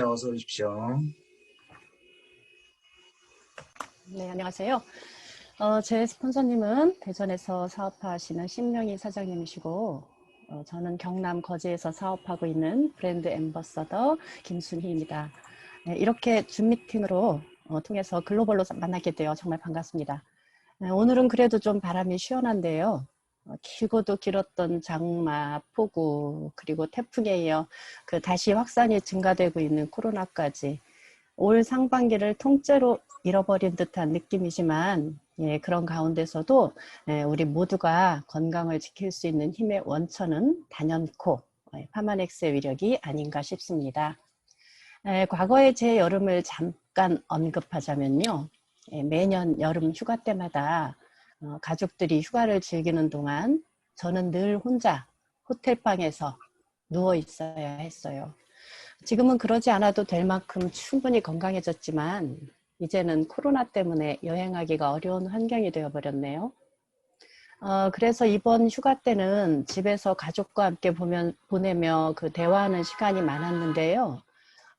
어서 오십시오. 네, 안녕하세요. 어, 제 스폰서님은 대전에서 사업하시는 신명희 사장님이시고, 어, 저는 경남 거제에서 사업하고 있는 브랜드 엠버서더 김순희입니다. 네, 이렇게 줌 미팅으로 어, 통해서 글로벌로 만나게 되어 정말 반갑습니다. 네, 오늘은 그래도 좀 바람이 시원한데요. 어, 길고도 길었던 장마, 폭우, 그리고 태풍에 이어 그 다시 확산이 증가되고 있는 코로나까지 올 상반기를 통째로 잃어버린 듯한 느낌이지만 예, 그런 가운데서도 예, 우리 모두가 건강을 지킬 수 있는 힘의 원천은 단연코 예, 파마넥스의 위력이 아닌가 싶습니다. 예, 과거의 제 여름을 잠깐 언급하자면요. 예, 매년 여름 휴가 때마다 어, 가족들이 휴가를 즐기는 동안 저는 늘 혼자 호텔방에서 누워 있어야 했어요. 지금은 그러지 않아도 될 만큼 충분히 건강해졌지만 이제는 코로나 때문에 여행하기가 어려운 환경이 되어버렸네요. 어, 그래서 이번 휴가 때는 집에서 가족과 함께 보면, 보내며 그 대화하는 시간이 많았는데요.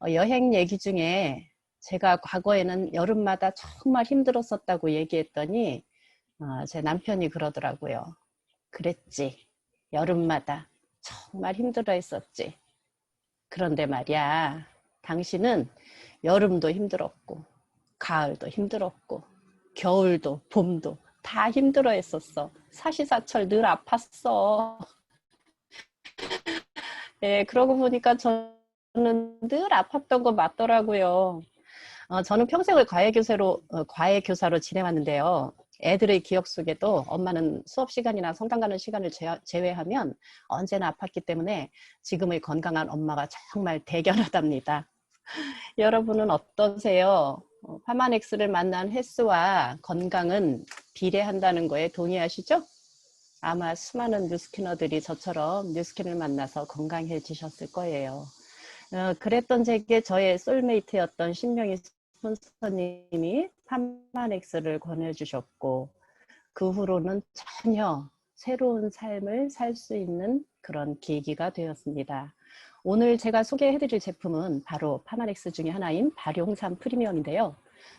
어, 여행 얘기 중에 제가 과거에는 여름마다 정말 힘들었었다고 얘기했더니 어, 제 남편이 그러더라고요. 그랬지. 여름마다 정말 힘들어 했었지. 그런데 말이야, 당신은 여름도 힘들었고, 가을도 힘들었고, 겨울도, 봄도 다 힘들어 했었어. 사시사철 늘 아팠어. 예, 그러고 보니까 저는 늘 아팠던 거 맞더라고요. 어, 저는 평생을 과외 교사로, 어, 과외 교사로 지내왔는데요. 애들의 기억 속에도 엄마는 수업 시간이나 성당 가는 시간을 제외하면 언제나 아팠기 때문에 지금의 건강한 엄마가 정말 대견하답니다. 여러분은 어떠세요? 어, 파마넥스를 만난 횟수와 건강은 비례한다는 거에 동의하시죠? 아마 수많은 뉴스캐너들이 저처럼 뉴스캐너를 만나서 건강해지셨을 거예요. 어, 그랬던 제게 저의 솔메이트였던 신명희 스폰서님이 파마넥스를 권해주셨고 그 후로는 전혀 새로운 삶을 살 수 있는 그런 계기가 되었습니다. 오늘 제가 소개해드릴 제품은 바로 파마넥스 중에 하나인 발용산 프리미엄인데요.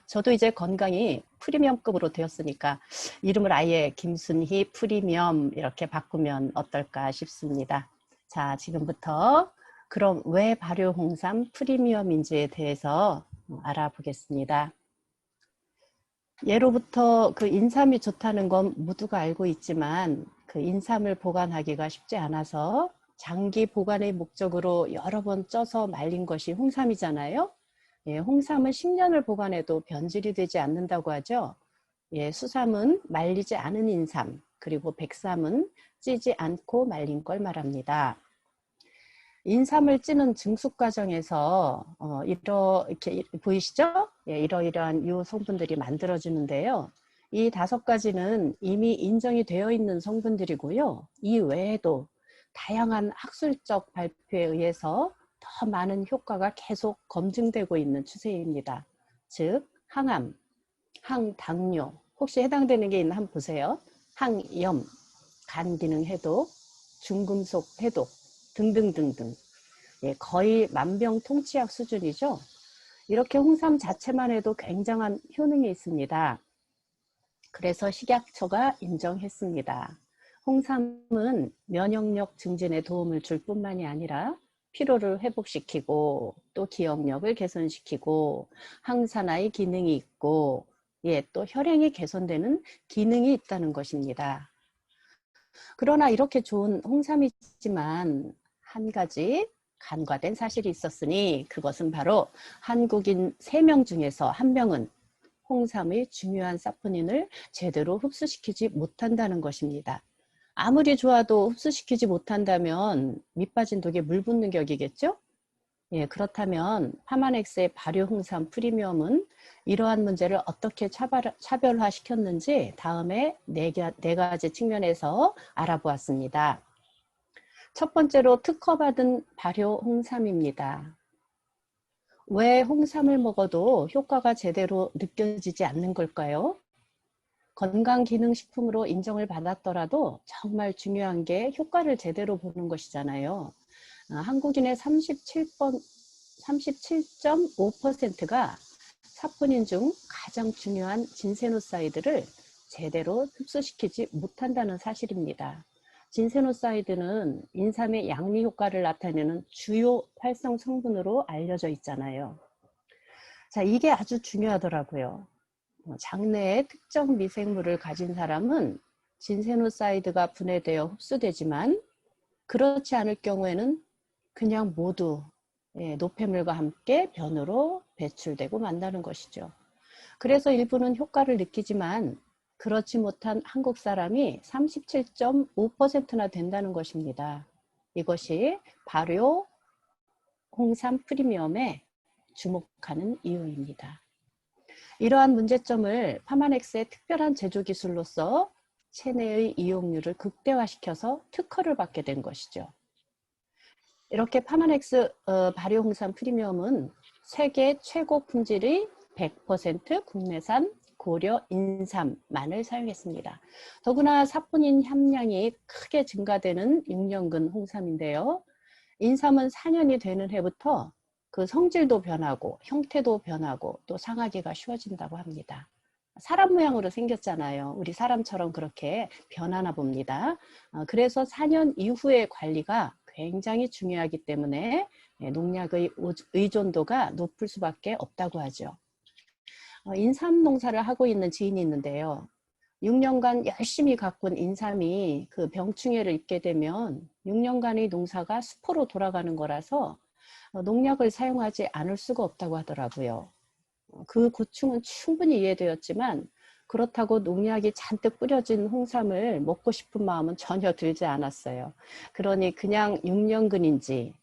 저도 이제 건강이 프리미엄급으로 되었으니까 이름을 아예 김순희 프리미엄 이렇게 바꾸면 어떨까 싶습니다. 자, 지금부터 그럼 왜 발효 홍삼 프리미엄인지에 대해서 알아보겠습니다. 예로부터 그 인삼이 좋다는 건 모두가 알고 있지만 그 인삼을 보관하기가 쉽지 않아서 장기 보관의 목적으로 여러 번 쪄서 말린 것이 홍삼이잖아요. 예, 홍삼은 10년을 보관해도 변질이 되지 않는다고 하죠. 예, 수삼은 말리지 않은 인삼, 그리고 백삼은 찌지 않고 말린 걸 말합니다. 인삼을 찌는 증숙 과정에서 어, 이렇게 보이시죠? 예, 이러이러한 요 성분들이 만들어지는데요. 이 다섯 가지는 이미 인정이 되어 있는 성분들이고요. 이 외에도 다양한 학술적 발표에 의해서 더 많은 효과가 계속 검증되고 있는 추세입니다. 즉 항암, 항당뇨, 혹시 해당되는 게 있나 한번 보세요. 항염, 간 기능 해독, 중금속 해독, 등등등등 예, 거의 만병통치약 수준이죠. 이렇게 홍삼 자체만 해도 굉장한 효능이 있습니다. 그래서 식약처가 인정했습니다. 홍삼은 면역력 증진에 도움을 줄 뿐만이 아니라 피로를 회복시키고 또 기억력을 개선시키고 항산화의 기능이 있고 예, 또 혈행이 개선되는 기능이 있다는 것입니다. 그러나 이렇게 좋은 홍삼이지만 한 가지 간과된 사실이 있었으니 그것은 바로 한국인 3명 중에서 한 명은 홍삼의 중요한 사포닌을 제대로 흡수시키지 못한다는 것입니다. 아무리 좋아도 흡수시키지 못한다면 밑빠진 독에 물 붓는 격이겠죠? 예, 그렇다면 파마넥스의 발효 홍삼 프리미엄은 이러한 문제를 어떻게 차별, 화 시켰는지 다음에 네, 네 가지 측면에서 알아보았습니다. 첫 번째로 특허받은 발효 홍삼입니다. 왜 홍삼을 먹어도 효과가 제대로 느껴지지 않는 걸까요? 건강기능식품으로 인정을 받았더라도 정말 중요한 게 효과를 제대로 보는 것이잖아요. 아, 한국인의 37번, 37.5%가 사포닌 중 가장 중요한 진세노사이드를 제대로 흡수시키지 못한다는 사실입니다. 진세노사이드는 인삼의 양리 효과를 나타내는 주요 활성 성분으로 알려져 있잖아요. 자, 이게 아주 중요하더라고요. 어, 장내에 특정 미생물을 가진 사람은 진세노사이드가 분해되어 흡수되지만 그렇지 않을 경우에는 그냥 모두 예, 노폐물과 함께 변으로 배출되고 만다는 것이죠. 그래서 일부는 효과를 느끼지만 그렇지 못한 한국 사람이 37.5%나 된다는 것입니다. 이것이 발효 홍삼 프리미엄에 주목하는 이유입니다. 이러한 문제점을 파마넥스의 특별한 제조 기술로서 체내의 이용률을 극대화시켜서 특허를 받게 된 것이죠. 이렇게 파마넥스 어, 발효 홍삼 프리미엄은 세계 최고 품질의 100% 국내산 고려 인삼 만을 사용했습니다. 더구나 사포닌 함량이 크게 증가되는 6년근 홍삼인데요. 인삼은 4년이 되는 해부터 그 성질도 변하고 형태도 변하고 또 상하기가 쉬워진다고 합니다. 사람 모양으로 생겼잖아요. 우리 사람처럼 그렇게 변하나 봅니다. 어, 그래서 4년 이후의 관리가 굉장히 중요하기 때문에 예, 농약의 의존도가 높을 수밖에 없다고 하죠. 어, 인삼 농사를 하고 있는 지인이 있는데요. 6년간 열심히 가꾼 인삼이 그 병충해를 입게 되면 6년간의 농사가 수포로 돌아가는 거라서 어, 농약을 사용하지 않을 수가 없다고 하더라고요. 어, 그 고충은 충분히 이해되었지만 그렇다고 농약이 잔뜩 뿌려진 홍삼을 먹고 싶은 마음은 전혀 들지 않았어요. 그러니 그냥 6년근인지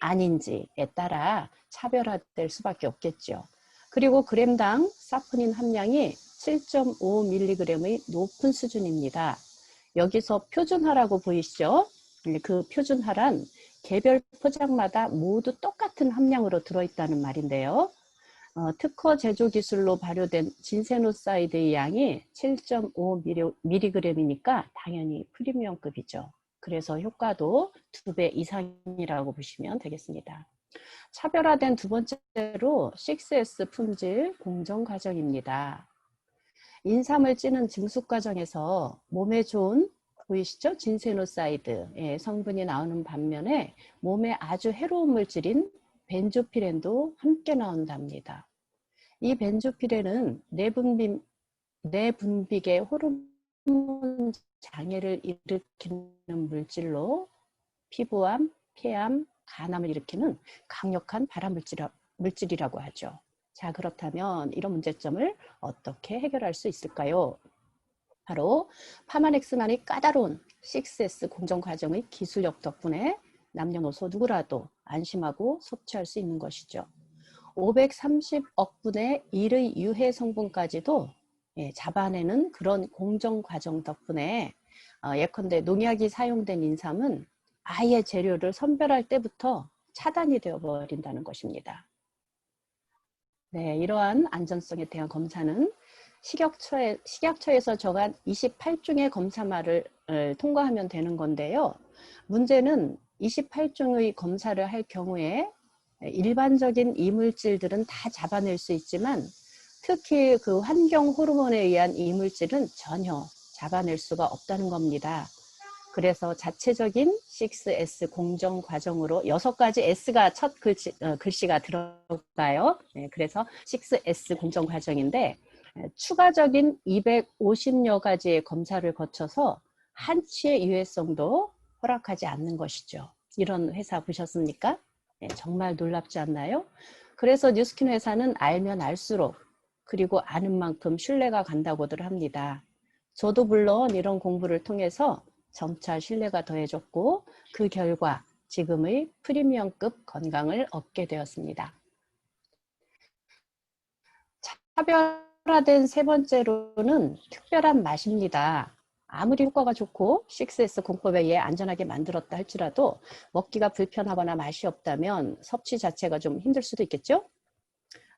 아닌지에 따라 차별화될 수밖에 없겠죠. 그리고 그램당 사포닌 함량이 7.5mg의 높은 수준입니다. 여기서 표준화라고 보이시죠? 네, 그 표준화란 개별 포장마다 모두 똑같은 함량으로 들어있다는 말인데요. 어, 특허 제조 기술로 발효된 진세노사이드의 양이 7.5mg이니까 당연히 프리미엄급이죠. 그래서 효과도 두 배 이상이라고 보시면 되겠습니다. 차별화된 두 번째로 6S 품질 공정 과정입니다. 인삼을 찌는 증숙 과정에서 몸에 좋은 보이시죠? 진세노사이드 성분이 나오는 반면에 몸에 아주 해로운 물질인 벤조피렌도 함께 나온답니다. 이 벤조피렌은 내분비, 내분비계 호르몬 장애를 일으키는 물질로 피부암, 폐암, 간암을 일으키는 강력한 발암 물질이라고 하죠. 자, 그렇다면 이런 문제점을 어떻게 해결할 수 있을까요? 바로 파마넥스만의 까다로운 6S 공정 과정의 기술력 덕분에 남녀노소 누구라도 안심하고 섭취할 수 있는 것이죠. 530억 분의 1의 유해 성분까지도 예, 잡아내는 그런 공정 과정 덕분에 어, 예컨대 농약이 사용된 인삼은 아예 재료를 선별할 때부터 차단이 되어 버린다는 것입니다. 네, 이러한 안전성에 대한 검사는 식약처에, 식약처에서 정한 28종의 검사말을 통과하면 되는 건데요. 문제는 28종의 검사를 할 경우에 일반적인 이물질들은 다 잡아낼 수 있지만 특히 그 환경 호르몬에 의한 이물질은 전혀 잡아낼 수가 없다는 겁니다. 그래서 자체적인 6S 공정 과정으로 여섯 가지 S가 첫 글씨, 어, 글씨가 들어가요. 네, 그래서 6S 공정 과정인데 추가적인 250여 가지의 검사를 거쳐서 한치의 유해성도 허락하지 않는 것이죠. 이런 회사 보셨습니까? 네, 정말 놀랍지 않나요? 그래서 뉴스킨 회사는 알면 알수록 그리고 아는 만큼 신뢰가 간다고들 합니다. 저도 물론 이런 공부를 통해서 점차 신뢰가 더해졌고 그 결과 지금의 프리미엄급 건강을 얻게 되었습니다. 차별화된 세 번째로는 특별한 맛입니다. 아무리 효과가 좋고 6S 공법에 의해 안전하게 만들었다 할지라도 먹기가 불편하거나 맛이 없다면 섭취 자체가 좀 힘들 수도 있겠죠?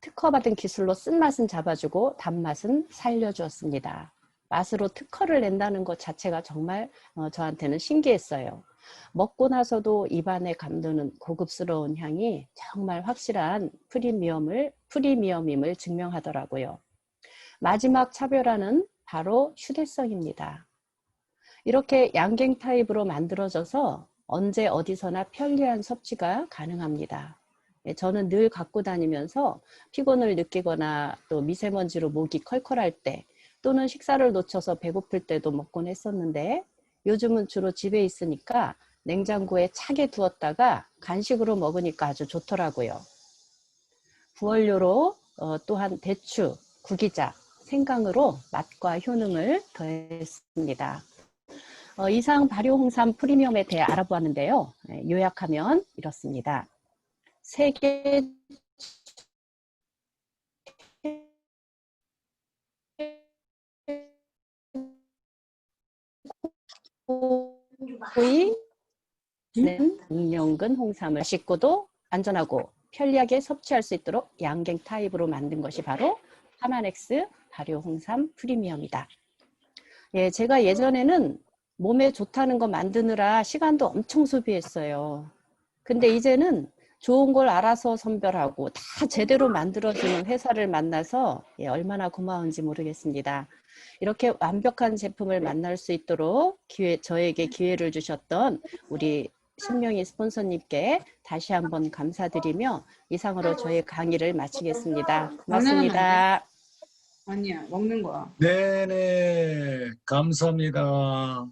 특허받은 기술로 쓴맛은 잡아주고 단맛은 살려주었습니다. 맛으로 특허를 낸다는 것 자체가 정말 어, 저한테는 신기했어요. 먹고 나서도 입안에 감도는 고급스러운 향이 정말 확실한 프리미엄을, 프리미엄임을 증명하더라고요. 마지막 차별화는 바로 휴대성입니다. 이렇게 양갱 타입으로 만들어져서 언제 어디서나 편리한 섭취가 가능합니다. 예, 저는 늘 갖고 다니면서 피곤을 느끼거나 또 미세먼지로 목이 컬컬할 때 또는 식사를 놓쳐서 배고플 때도 먹곤 했었는데 요즘은 주로 집에 있으니까 냉장고에 차게 두었다가 간식으로 먹으니까 아주 좋더라고요. 부원료로 어, 또한 대추, 구기자, 생강으로 맛과 효능을 더했습니다. 어, 이상 발효홍삼 프리미엄에 대해 알아보았는데요. 네, 요약하면 이렇습니다. 세계 최고의 는 응용근 홍삼을 맛있고도 안전하고 편리하게 섭취할 수 있도록 양갱 타입으로 만든 것이 바로 하나넥스 발효 홍삼 프리미엄이다. 예, 제가 예전에는 몸에 좋다는 거 만드느라 시간도 엄청 소비했어요. 근데 이제는 좋은 걸 알아서 선별하고 다 제대로 만들어주는 회사를 만나서 예, 얼마나 고마운지 모르겠습니다. 이렇게 완벽한 제품을 만날 수 있도록 기회, 저에게 기회를 주셨던 우리 신명희 스폰서님께 다시 한번 감사드리며 이상으로 저의 강의를 마치겠습니다. 고맙습니다. 아니야 먹는 거야. 네네 감사합니다.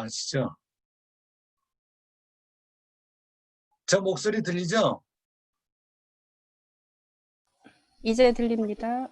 아시죠? 저 목소리 들리죠? 이제 들립니다.